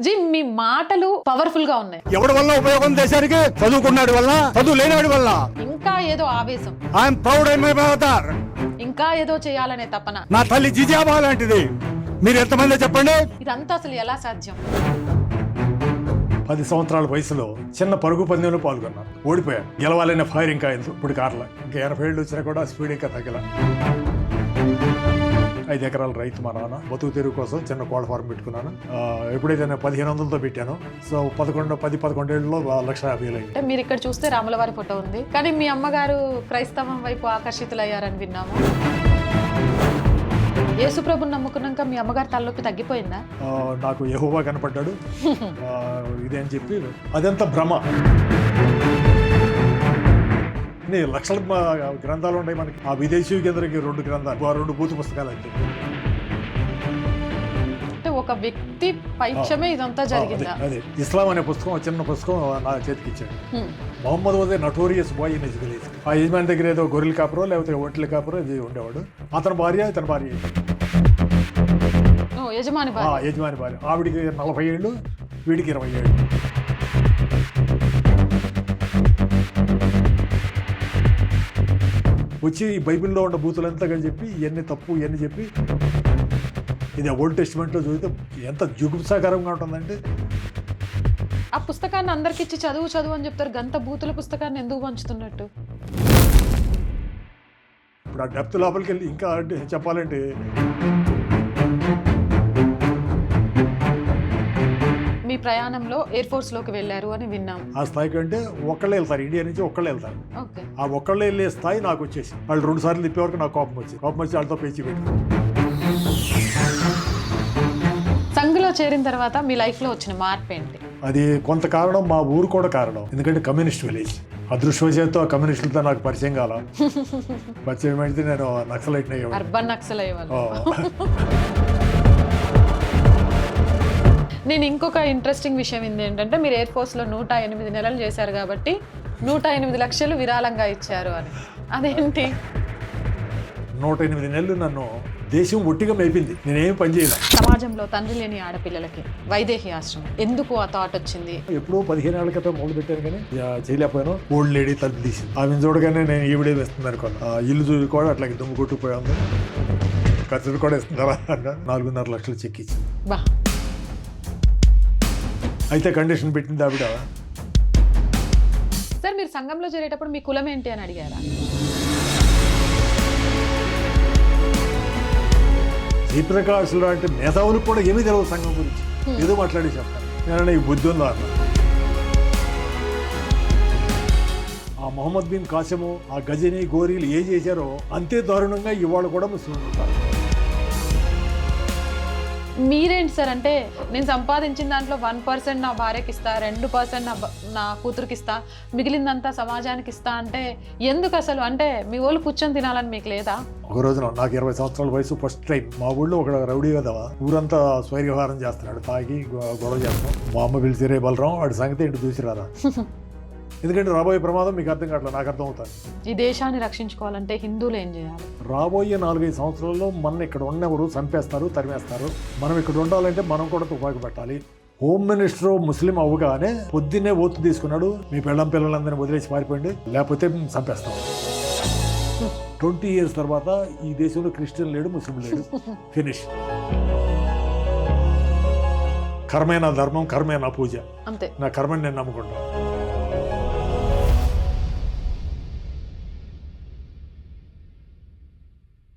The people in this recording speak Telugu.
జీ మీ మాటలు పవర్ఫుల్గా ఉన్నాయి. ఎవడి వల్ల ఉపయోగం దేశానికి చదువుకున్నాడు వల్ల? చదువు లేనివాడి వల్ల? ఇంకా ఏదో ఆవేశం. ఐఎమ్ ప్రౌడ్ మదర్ ఇంకా ఏదో చేయాలనే తపన. నా తల్లి జిజాబా లాంటిది. మీరు ఎంతమంది చెప్పండి. ఇదంతా అసలు ఎలా సాధ్యం? పది సంవత్సరాల వయసులో చిన్న పరుగు పందెంలో పాల్గొన్నాను ఓడిపోయాను గెలవాలనే ఫైర్ ఇంకా ఎందుకు? ఇప్పుడు కార్ల. ఇంకా ఎనభై ఏళ్ళు వచ్చినా కూడా స్పీడ్ ఇంకా తగ్గల. ఐదు ఎకరాల రైతు మా నాన్న. బతుకు తెరువు కోసం చిన్న కోళ్ళ ఫారం పెట్టుకున్నాను. ఎప్పుడైతే నేను పదిహేను వందలతో పెట్టాను సో పదకొండు పది పదకొండేళ్ళలో లక్ష యాభై అంటే మీరు ఇక్కడ చూస్తే రాములవారి ఫోటో ఉంది. కానీ మీ అమ్మగారు క్రైస్తవం వైపు ఆకర్షితులయ్యారని విన్నాము. యేసుప్రభుని నమ్ముకున్నాక మీ అమ్మగారు తలనొప్పి తగ్గిపోయిందా? నాకు యహోవా కనపడ్డాడు. ఇదే అని చెప్పి అదంతా భ్రమ. నీ లక్షల గ్రంథాలు ఉంటాయి మనకి. ఆ విదేశీ కేంద్రకి రెండు గ్రంథాలు ఆ రెండు బూతు పుస్తకాలు అంటే ఒక వ్యక్తి పైత్యమే ఇదంతా జరిగిందా? అదే, ఇస్లాం అనే పుస్తకం చిన్న పుస్తకం నా చేతికి ఇచ్చాడు. హ్మ్. మొహమ్మద్ వదే నటోరియస్ బాయ్ ఇన్ విలేజ్. ఆ యజమాని దగ్గర ఏదో గొర్రెల కాపురో లేకపోతే ఒంటెల కాపురో ఇది ఉండేవాడు. అతని భార్య ఇతని భార్య. యజమాని భార్య. ఆవిడికి నలభై ఏళ్ళు వీడికి ఇరవై ఏళ్ళు. వచ్చి ఈ బైబిల్లో ఉన్న బూతులంతా కానీ చెప్పి ఇవన్నీ తప్పు ఇవన్నీ చెప్పి ఇది ఓల్డ్ టెస్ట్మెంట్లో చూస్తే ఎంత జుగుప్సాకరంగా ఉంటుందంటే. ఆ పుస్తకాన్ని అందరికి ఇచ్చి చదువు చదువు అని చెప్తారు. గంత బూతుల పుస్తకాన్ని ఎందుకు పంచుతున్నట్టు? ఇప్పుడు ఆ డెప్త్ లోపలికి వెళ్ళి ఇంకా చెప్పాలంటే ప్రయాణంలో ఎయిర్ ఫోర్స్లోకి వెళ్ళారు అని విన్నాం. ఆ స్థాయికి అంటే ఒక్కళ్ళే వెళ్తారు. ఇండియా నుంచి ఒక్కళ్ళే వెళ్తారు. ఓకే. ఆ ఒక్కళ్ళే వెళ్ళే స్థాయి నాకు వచ్చేసి వాళ్ళు రెండు సార్లు తిప్పే వరకు నాకు కోపం వచ్చింది. కోపం వచ్చి వాళ్ళతో పేచి పెట్టి సంఘలో చేరిన తర్వాత మీ లైఫ్లో వచ్చిన మార్పు ఏంటి? అది కొంత కారణం మా ఊరు కూడా కారణం. ఎందుకంటే కమ్యూనిస్ట్ విలేజ్. అదృష్టవశాత్తు ఆ కమ్యూనిస్టులతో నాకు పరిచయం కాల. పరిచయం అయితే నేను నక్సలైట్ అర్బన్ నక్సల్ అయ్యేవాళ్ళు నేను ఇంకొక ఇంట్రెస్టింగ్ విషయం ఏంటి ఏంటంటే మీరు ఎయిర్ ఫోర్స్లో నూట ఎనిమిది నెలలు చేశారు కాబట్టి నూట ఎనిమిది లక్షలు విరాళంగా ఇచ్చారు అని. అదేంటి? నూట ఎనిమిది నెలలు నన్ను దేశం ఒట్టిగా మేపింది. నేనేం పని చేయలే. సమాజంలో తండ్రి లేని ఆడపిల్లలకి వైదేహి ఆశ్రమం. ఎందుకు ఆ థాట్ వచ్చింది? ఎప్పుడో పదిహేను ఏళ్ళ క్రితం మొదలు పెట్టాను కానీ చేయలేకపోయాను. ఓల్డ్ లేడీ తలుపు తీసి ఆమె చూడగానే నేను ఈవిడే వేస్తుంది అనుకోను ఆ ఇల్లు చూసి కూడా అట్లాగే దుమ్ము కొట్టుకుపోయాను ఖర్చులు కూడా ఇస్తున్నారా నాలుగున్నర లక్షలు చెక్ ఇచ్చి బా. అయితే కండిషన్ పెట్టింది ఆవిడ. సార్ మీరు సంఘంలో చేరేటప్పుడు మీ కులం ఏంటి అని అడిగారా? జయప్రకాష్ లాంటి మేధావులకు కూడా ఏమీ తెలియదు సంఘం గురించి. ఏదో మాట్లాడి చెప్తాను నేను ఈ బుద్ధి ఉందా? ఆ మొహమ్మద్ బిన్ కాసిము ఆ గజని గోరీలు ఏ చేశారో అంతే దారుణంగా ఇవాళ కూడా ముస్లింలు ఉంటారు. మీరేంటి సార్ అంటే నేను సంపాదించిన దాంట్లో వన్ పర్సెంట్ నా భార్యకి ఇస్తా రెండు పర్సెంట్ నా నా కూతురికి ఇస్తా మిగిలిందంతా సమాజానికి ఇస్తా అంటే ఎందుకు అసలు? అంటే మీ వాళ్ళు కూర్చొని తినాలని మీకు లేదా? ఒక రోజున నాకు ఇరవై సంవత్సరాల వయసు ఫస్ట్ టైం మా ఊళ్ళో ఒక రౌడీ కదా ఊరంతా స్వైర్యవహారం చేస్తున్నాడు. తాగి గొడవ చేస్తాం మా అమ్మ పిలిచి రే బలరాం వాడి సంగతి ఏంటి? చూసి రారా ఎందుకంటే రాబోయే ప్రమాదం మీకు అర్థం కావట్లేదు నాకు అర్థం అవుతుంది ఈ దేశాన్ని రక్షించుకోవాలంటే హిందువులు ఏం చేయాలి? రాబోయే నాలుగైదు సంవత్సరాల్లో మన ఇక్కడ ఉన్నవారు చంపేస్తారు తరిమేస్తారు. మనం ఇక్కడ ఉండాలంటే మనం కూడా తుపాకి పెట్టాలి. హోమ్ మినిస్టర్ ముస్లిం అవ్వగానే పొద్దున్నే ఓతు తీసుకున్నాడు మీ పెళ్ళం పిల్లలందరినీ వదిలేసి పారిపోయింది లేకపోతే చంపేస్తాం. ట్వంటీ ఇయర్స్ తర్వాత ఈ దేశంలో క్రిస్టియన్ లేడు ముస్లిం లేడు. ఫినిష్ కర్మే నా ధర్మం కర్మే నా పూజ. అంతే. నా కర్మని నేను నమ్ముకుంటాను